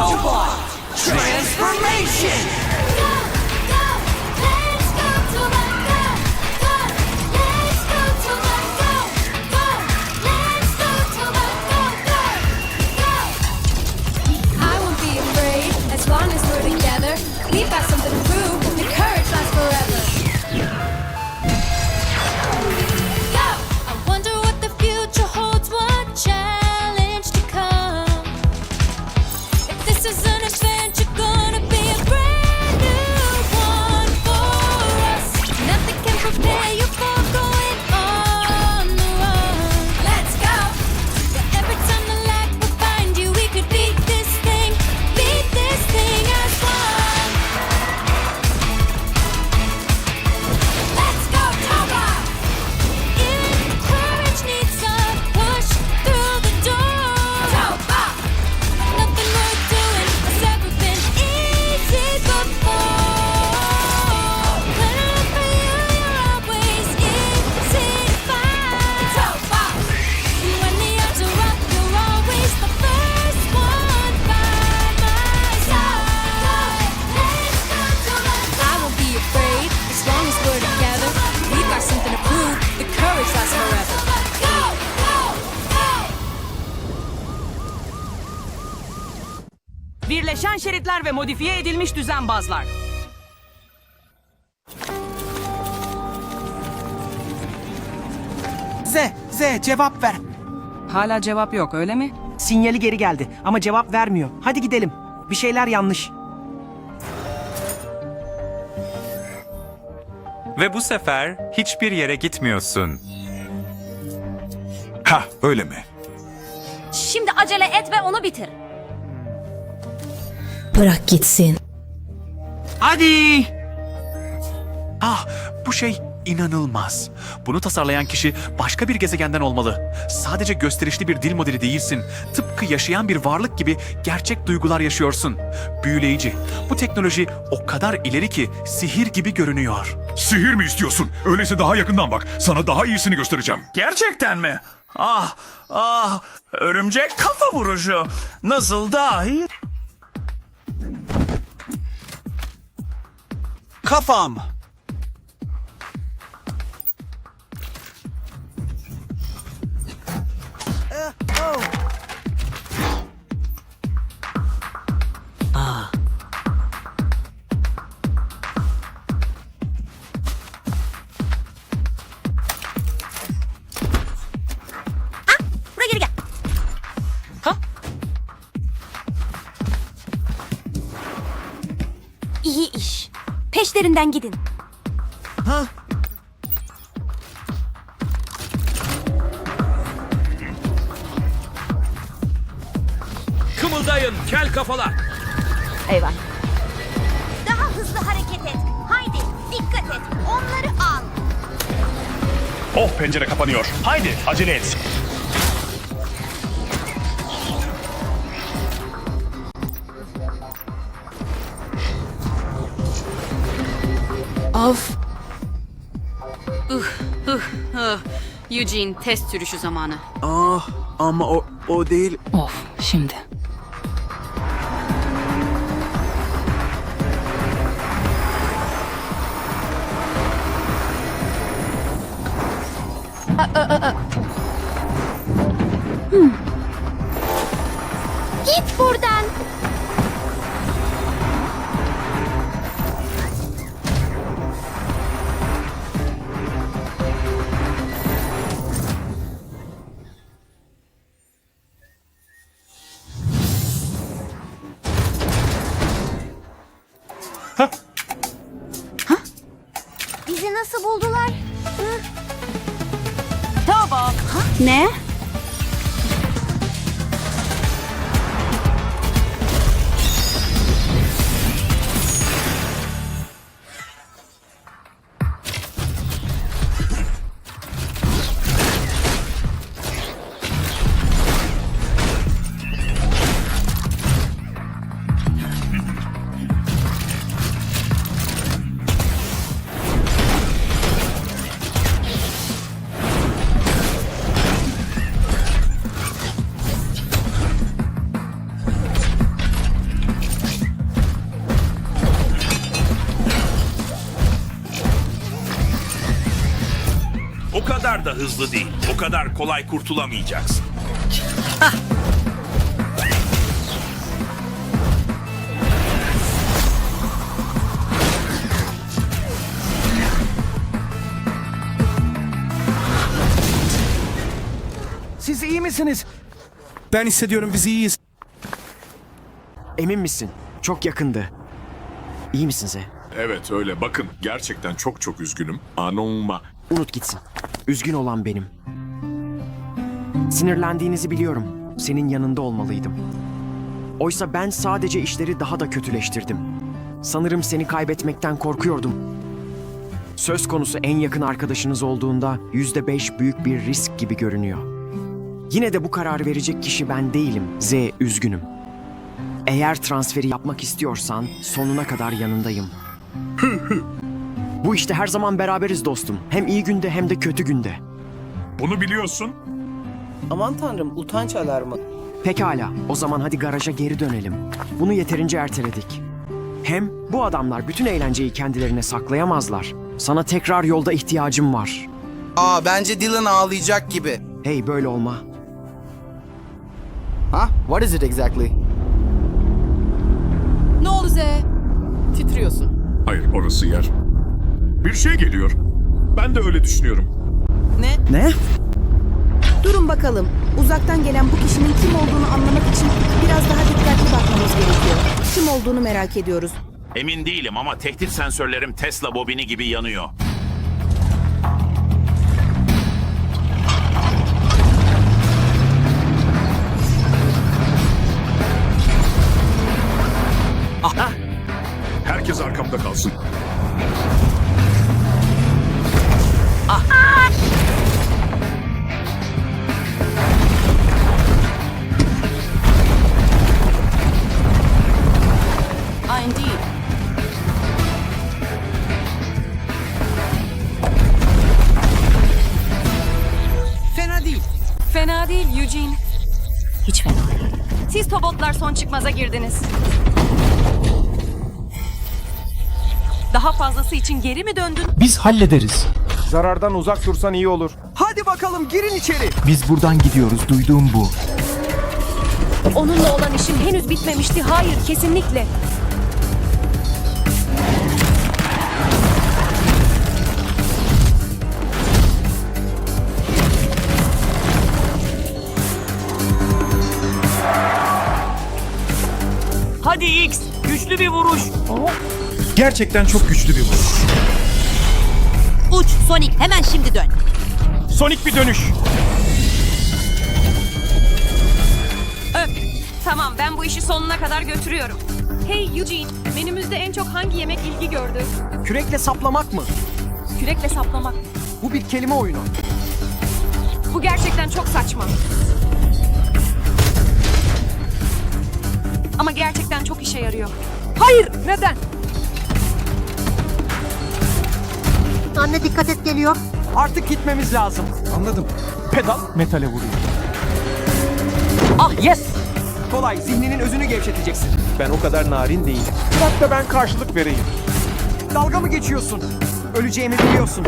Autobot Transformation! Birleşen şeritler ve modifiye edilmiş düzenbazlar. Z, Z cevap ver. Hala cevap yok öyle mi? Sinyali geri geldi ama cevap vermiyor. Hadi gidelim. Bir şeyler yanlış. Ve bu sefer hiçbir yere gitmiyorsun. Ha öyle mi? Şimdi acele et ve onu bitir. Bırak gitsin. Hadi. Ah bu şey inanılmaz. Bunu tasarlayan kişi başka bir gezegenden olmalı. Sadece gösterişli bir dil modeli değilsin. Tıpkı yaşayan bir varlık gibi gerçek duygular yaşıyorsun. Büyüleyici. Bu teknoloji o kadar ileri ki sihir gibi görünüyor. Sihir mi istiyorsun? Öyleyse daha yakından bak. Sana daha iyisini göstereceğim. Gerçekten mi? Ah, ah, örümcek kafa vuruşu. Nasıl dahi? Kafam. Ha? İyi iş. Peşlerinden gidin. Kımıldayın kel kafalar! Eyvah. Daha hızlı hareket et. Haydi dikkat et. Onları al. Oh pencere kapanıyor. Haydi acele et. Eugene test sürüşü zamanı. Ah ama o, o değil. Of şimdi. Git Bizi nasıl buldular? Hı? Tamam. Ne? Kadar da hızlı değil. O kadar kolay kurtulamayacaksın. Siz iyi misiniz? Ben hissediyorum biz iyiyiz. Emin misin? Çok yakındı. İyi misin Ze? Evet öyle bakın gerçekten çok çok üzgünüm. Anonma. Unut gitsin. Üzgün olan benim. Sinirlendiğinizi biliyorum. Senin yanında olmalıydım. Oysa ben sadece işleri daha da kötüleştirdim. Sanırım seni kaybetmekten korkuyordum. Söz konusu en yakın arkadaşınız olduğunda yüzde beş büyük bir risk gibi görünüyor. Yine de bu kararı verecek kişi ben değilim. Z üzgünüm. Eğer transferi yapmak istiyorsan sonuna kadar yanındayım. Bu işte her zaman beraberiz dostum. Hem iyi günde hem de kötü günde. Bunu biliyorsun. Aman tanrım utanç alarmı. Pekala, o zaman hadi garaja geri dönelim. Bunu yeterince erteledik. Hem bu adamlar bütün eğlenceyi kendilerine saklayamazlar. Sana tekrar yolda ihtiyacım var. Aa bence Dylan ağlayacak gibi. Hey böyle olma. Ha? What is it exactly? Ne oldu Ze? Titriyorsun. Hayır orası yer. Bir şey geliyor. Ben de öyle düşünüyorum. Ne? Durun bakalım. Uzaktan gelen bu kişinin kim olduğunu anlamak için biraz daha dikkatli bakmamız gerekiyor. Kim olduğunu merak ediyoruz. Emin değilim ama tehdit sensörlerim Tesla bobini gibi yanıyor. Herkes arkamda kalsın. Aynı değil. Fena değil. Fena değil Eugene. Hiç fena değil. Siz tobotlar son çıkmaza girdiniz. Daha fazlası için geri mi döndün? Biz hallederiz. Zarardan uzak dursan iyi olur. Hadi bakalım girin içeri. Biz buradan gidiyoruz. Duyduğum bu. Onunla olan işim henüz bitmemişti. Hayır, kesinlikle. Hadi X, güçlü bir vuruş. Gerçekten çok güçlü bir vuruş. Uç Sonic, hemen şimdi dön. Sonik bir dönüş. Öp. Tamam, ben bu işi sonuna kadar götürüyorum. Hey Eugene, menümüzde en çok hangi yemek ilgi gördü? Kürekle saplamak mı? Kürekle saplamak. Bu bir kelime oyunu. Bu gerçekten çok saçma. Ama gerçekten çok işe yarıyor. Hayır, neden? Anne dikkat et geliyor. Artık gitmemiz lazım. Anladım. Pedal metale vuruyor. Ah yes! Kolay, zihninin özünü gevşeteceksin. Ben o kadar narin değilim. Bırak da ben karşılık vereyim. Dalga mı geçiyorsun? Öleceğimi biliyorsun.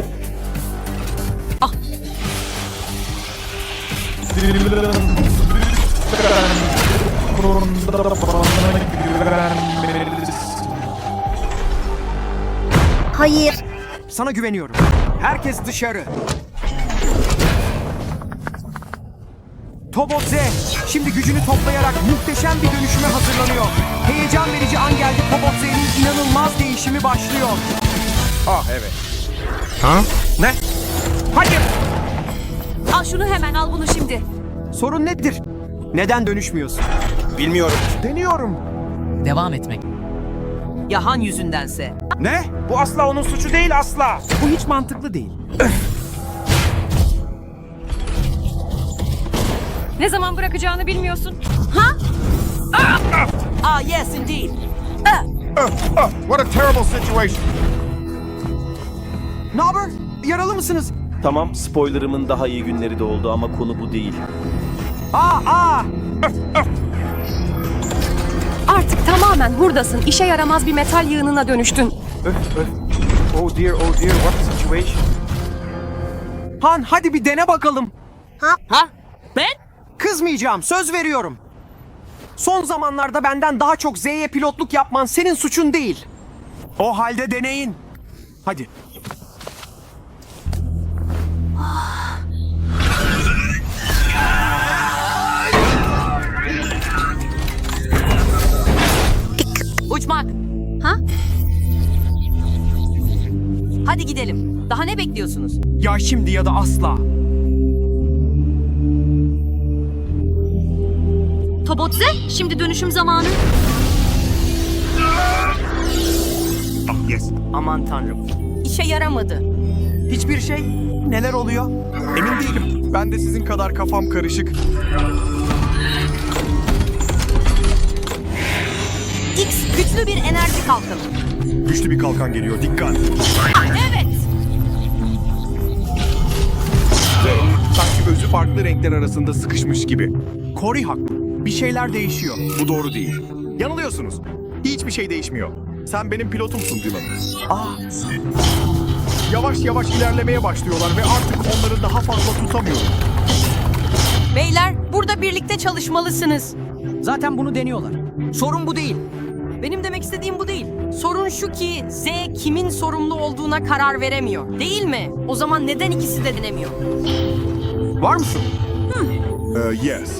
Hayır. Sana güveniyorum. Herkes dışarı. Tobot Z, şimdi gücünü toplayarak muhteşem bir dönüşüme hazırlanıyor. Heyecan verici an geldi. Tobot Z'nin inanılmaz değişimi başlıyor. Ah evet. Ne? Hayır! Al şunu hemen, al bunu şimdi. Sorun nedir? Neden dönüşmüyorsun? Bilmiyorum. Deniyorum. Devam etmek. Yahan yüzündense. Ne? Bu asla onun suçu değil asla. Bu hiç mantıklı değil. Ne zaman bırakacağını bilmiyorsun. Aa yes indeed. What a terrible situation. Ne haber? Yaralı mısınız? Tamam, spoilerımın daha iyi günleri de oldu ama konu bu değil. Aa, aa! Artık tamamen buradasın. İşe yaramaz bir metal yığınına dönüştün. Oh dear, oh dear, what a situation. Han hadi bir dene bakalım. Ha? Ha? Ben? Kızmayacağım, söz veriyorum. Son zamanlarda benden daha çok Z'ye pilotluk yapman senin suçun değil. O halde deneyin. Hadi. Hadi gidelim. Daha ne bekliyorsunuz? Ya şimdi ya da asla. Tobotze, şimdi dönüşüm zamanı. Ah yes. Aman tanrım. İşe yaramadı. Hiçbir şey. Neler oluyor? Emin değilim. Ben de sizin kadar kafam karışık. X güçlü bir enerji kalkanı. Güçlü bir kalkan geliyor. Dikkat. Evet. Sanki özü farklı renkler arasında sıkışmış gibi. Cory haklı. Bir şeyler değişiyor. Bu doğru değil. Yanılıyorsunuz. Hiçbir şey değişmiyor. Sen benim pilotumsun Dylan. Aa, Yavaş yavaş ilerlemeye başlıyorlar ve artık onları daha fazla tutamıyorum. Beyler burada birlikte çalışmalısınız. Zaten bunu deniyorlar. Sorun bu değil. Benim demek istediğim bu değil. Sorun şu ki Z kimin sorumlu olduğuna karar veremiyor. Değil mi? O zaman neden ikisi de denemiyor? var mısın? Ee, yes.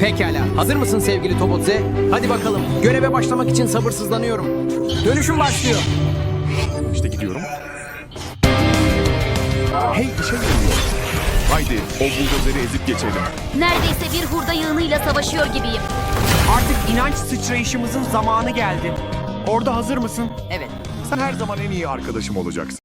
Pekala. Hazır mısın sevgili Tobotze? Hadi bakalım. Göreve başlamak için sabırsızlanıyorum. Dönüşüm başlıyor. İşte gidiyorum. Hey işe geliyor. Haydi o buldozeri ezip geçelim. Neredeyse bir hurda yığınıyla savaşıyor gibiyim. Artık inanç sıçrayışımızın zamanı geldi. Orada hazır mısın? Evet. Sen her zaman en iyi arkadaşım olacaksın.